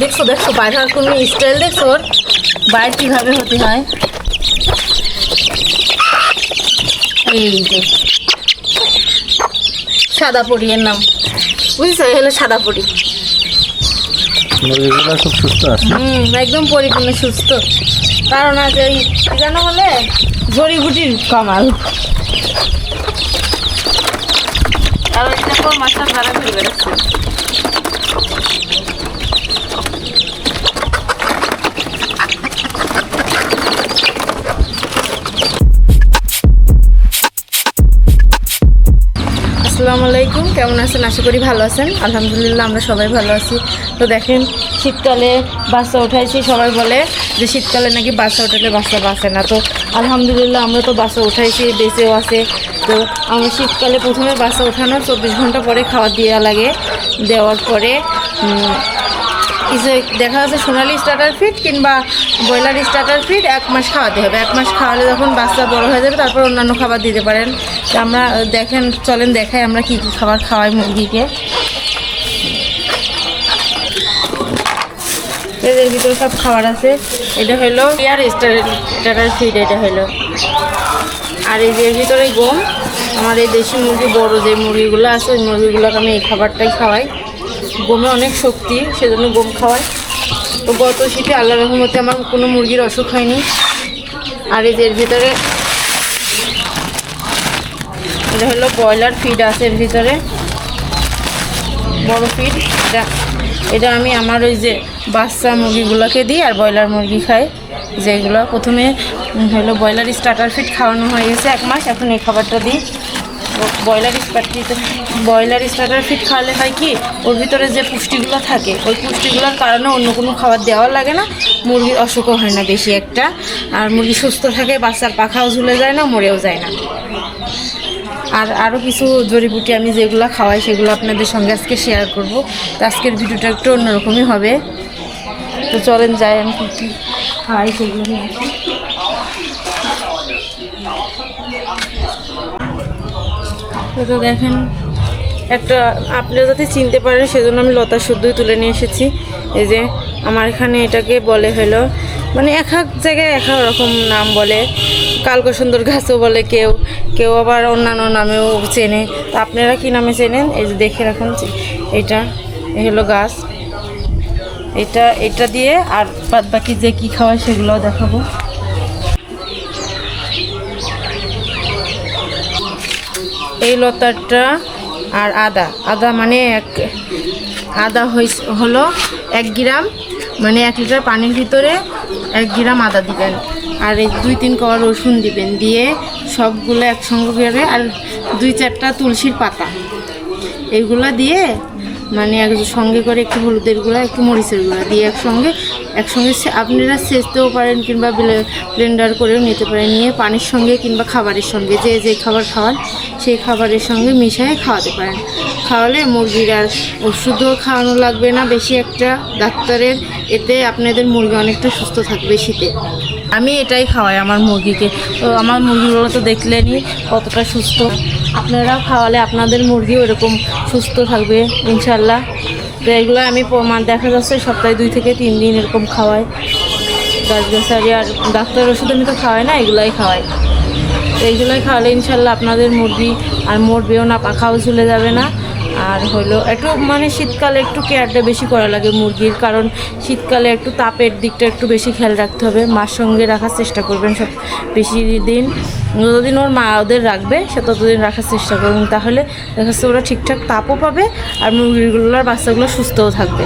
দেখছ দেখছ বাইরে আর কোনো স্টাইল দেখছ ওর? বাইরে কীভাবে হতে হয়? এই যে। সাদা পরি এর নাম। বুঝছ? হলো সাদা পরি মুরগিগুলো খুব সুস্থ আছে? হুম একদম পরিপূর্ণ সুস্থ। কারণ আজ এই যেন বলে? জড়িবুটির কামাল। আর ওই দেখো মাছটা ধরা ঘুরে বেড়াচ্ছে আসসালামু আলাইকুম। কেমন আছেন? আশা করি ভালো আছেন। আলহামদুলিল্লাহ, আমরা সবাই ভালো আছি। তো দেখেন, শীতকালে বাচ্চা উঠাইছি। সবাই বলে যে শীতকালে নাকি বাচ্চা উঠালে বাচ্চা বাঁচে না। তো আলহামদুলিল্লাহ, আমরা তো বাচ্চা উঠাইছি, বেঁচেও আছে। তো আমরা শীতকালে প্রথমে বাচ্চা ওঠানোর চব্বিশ ঘণ্টা পরে খাওয়া দেওয়া লাগে। দেওয়ার পরে দেখা যাচ্ছে সোনালি স্টার্টার ফিট কিংবা ব্রয়লার স্টার্টার ফিট এক মাস খাওয়াতে হবে। এক মাস খাওয়ালে যখন বাচ্চা বড় হয়ে যাবে, তারপর অন্যান্য খাবার দিতে পারেন। আমরা দেখেন, চলেন দেখাই আমরা কী কী খাবার খাওয়াই মুরগিকে। এদের ভিতরে সব খাবার আছে। এটা হলো এয়ার স্টার্টার ফিট এটা হলো। আর এই যে ভিতরে গম, আমার এই দেশি মুরগি বড় যে মুরগিগুলো আছে, ওই মুরগিগুলোকে আমি এই খাবারটাই খাওয়াই। গমে অনেক শক্তি, সেজন্য গম খাওয়াই। তো গত শীতে আল্লাহ রহমতে আমার কোনো মুরগির অসুখ হয়নি। আর এর ভিতরে এটা হলো ব্রয়লার ফিড আছে এর ভিতরে। বড় ফিড এটা এটা আমি আমার ওই যে বাচ্চা মুরগিগুলোকে দিই আর ব্রয়লার মুরগি খাই। যেগুলো প্রথমে হলো ব্রয়লার স্টার্টার ফিড খাওয়ানো হয়ে গেছে এক মাস, এখন এই খাবারটা দিই। ব্রয়লার স্টার্টিতে ব্রয়লার স্টার্টার ফিড খাওয়ালে হয় কি, ওর ভিতরে যে পুষ্টিগুলো থাকে, ওই পুষ্টিগুলোর কারণে অন্য কোনো খাবার দেওয়া লাগে না, মুরগির অসুখও হয় না বেশি একটা। আর মুরগি সুস্থ থাকে, বাচ্চার পাখাও ঝুলে যায় না, মরেও যায় না। আর আরও কিছু জড়িবুটি আমি যেগুলো খাওয়াই সেগুলো আপনাদের সঙ্গে আজকে শেয়ার করব। তো আজকের ভিডিওটা একটু অন্যরকমই হবে। তো চলেন যাই আমি কী কী খাওয়াই সেগুলো তো দেখেন, একটা আপনারা যাতে চিনতে পারেন, সেজন্য আমি লতা শুদ্ধই তুলে নিয়ে এসেছি। এই যে, আমার এখানে এটাকে বলে হলো মানে এক এক জায়গায় এক এক রকম নাম বলে। কালকা সুন্দর গাছও বলে কেউ কেউ আবার অন্যান্য নামেও চেনে। তো আপনারা কি নামে চেনেন? এই যে দেখে রাখুন এটা এ হলো গাছ। এটা এটা দিয়ে আর বাদ বাকি যে কী খাওয়ায় সেগুলো দেখাবো। এই লতাটা আর আদা। আদা মানে এক, আদা হলো এক গ্রাম মানে এক লিটার পানির ভিতরে এক গ্রাম আদা দিবেন। আর এই দুই তিন কোয়া রসুন দিবেন। দিয়ে সবগুলো একসঙ্গে করে আর দুই চারটা তুলসীর পাতা। এইগুলো দিয়ে মানে এক সঙ্গে করে একটু হলুদের গুঁড়া, একটু মরিচের গুঁড়া দিয়ে একসঙ্গে একসঙ্গে আপনারা সেচতেও পারেন কিংবা ব্লেন্ডার করেও নিতে পারেন। নিয়ে পানির সঙ্গে কিংবা খাবারের সঙ্গে, যে যে খাবার খাওয়ান, সেই খাবারের সঙ্গে মিশিয়ে খাওয়াতে পারেন। খাওয়ালে মুরগির আর ওষুধও খাওয়ানো লাগবে না, বেশি একটা ডাক্তারের এতে আপনাদের মুরগি অনেকটা সুস্থ থাকবে শীতে। আমি এটাই খাওয়াই আমার মুরগিকে। তো আমার মুরগিগুলো তো দেখলেনই কতটা সুস্থ। আপনারাও খাওয়ালে আপনাদের মুরগিও এরকম সুস্থ থাকবে ইনশাল্লাহ তো এগুলো আমি প্রমাণ, দেখা যাচ্ছে সপ্তাহে দুই থেকে তিন দিন এরকম খাওয়াই। গাছগাছারি আর ডাক্তার ওষুধ আমি তো খাওয়াই না, এগুলাই খাওয়াই। তো এইগুলোই খাওয়ালে ইনশাল্লাহ আপনাদের মুরগি আর মরবেও না, পাখাও ঝুলে যাবে না। আর হলো একটু মানে শীতকালে একটু কেয়ারটা বেশি করা লাগে মুরগির, কারণ শীতকালে একটু তাপের দিকটা একটু বেশি খেয়াল রাখতে হবে। মার সঙ্গে রাখার চেষ্টা করবেন সব বেশি দিন। যতদিন ওর মা ওদের রাখবে, সে ততদিন রাখার চেষ্টা করবেন। তাহলে দেখা যাচ্ছে ওরা ঠিকঠাক তাপও পাবে আর মুরগিগুলোর বাচ্চাগুলো সুস্থও থাকবে।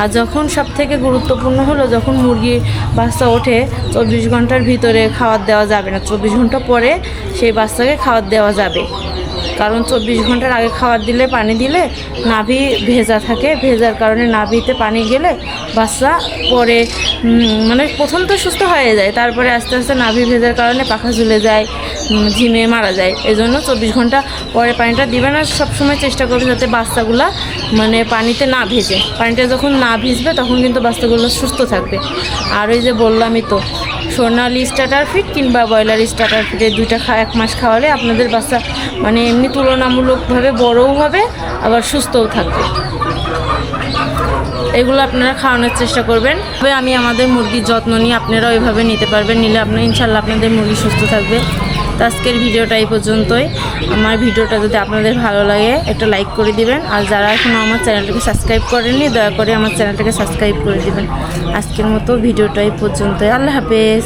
আর যখন সব থেকে গুরুত্বপূর্ণ হলো, যখন মুরগি, বাচ্চা ওঠে, চব্বিশ ঘণ্টার ভিতরে খাবার দেওয়া যাবে না। চব্বিশ ঘণ্টা পরে সেই বাচ্চাকে খাবার দেওয়া যাবে। কারণ চব্বিশ ঘণ্টার আগে খাবার দিলে, পানি দিলে নাভি ভেজা থাকে। ভেজার কারণে নাভিতে পানি গেলে বাচ্চা পরে মানে প্রথম তো সুস্থ হয়ে যায়, তারপরে আস্তে আস্তে নাভি ভেজার কারণে পাখা ঝুলে যায় ঝিমে মারা যায়। এজন্য চব্বিশ ঘণ্টা পরে পানিটা দিবেন আর সবসময় চেষ্টা করবে যাতে বাচ্চাগুলা মানে পানিতে না ভেজে। পানিটা যখন না ভিজবে তখন কিন্তু বাচ্চাগুলো সুস্থ থাকবে। আর ওই যে বললামই তো সোনালি স্টার্টার ফিট কিংবা ব্রয়লার স্টার্টার ফিটের দুইটা খা এক মাস খাওয়ালে আপনাদের বাচ্চা মানে এমনি তুলনামূলকভাবে বড়ও হবে, আবার সুস্থও থাকবে। এগুলো আপনারা খাওয়ানোর চেষ্টা করবেন। তবে আমি আমাদের মুরগির যত্ন নিয়ে আপনারা ওইভাবে নিতে পারবেন, নিলে আপনার ইনশাল্লাহ আপনাদের মুরগি সুস্থ থাকবে। তো আজকের ভিডিওটা এই পর্যন্তই। আমার ভিডিওটা যদি আপনাদের ভালো লাগে, একটা লাইক করে দিবেন। আর যারা এখনও আমার চ্যানেলটাকে সাবস্ক্রাইব করেননি, দয়া করে আমার চ্যানেলটাকে সাবস্ক্রাইব করে দিবেন। আজকের মতো ভিডিওটা এই পর্যন্তই। আল্লাহ হাফেজ।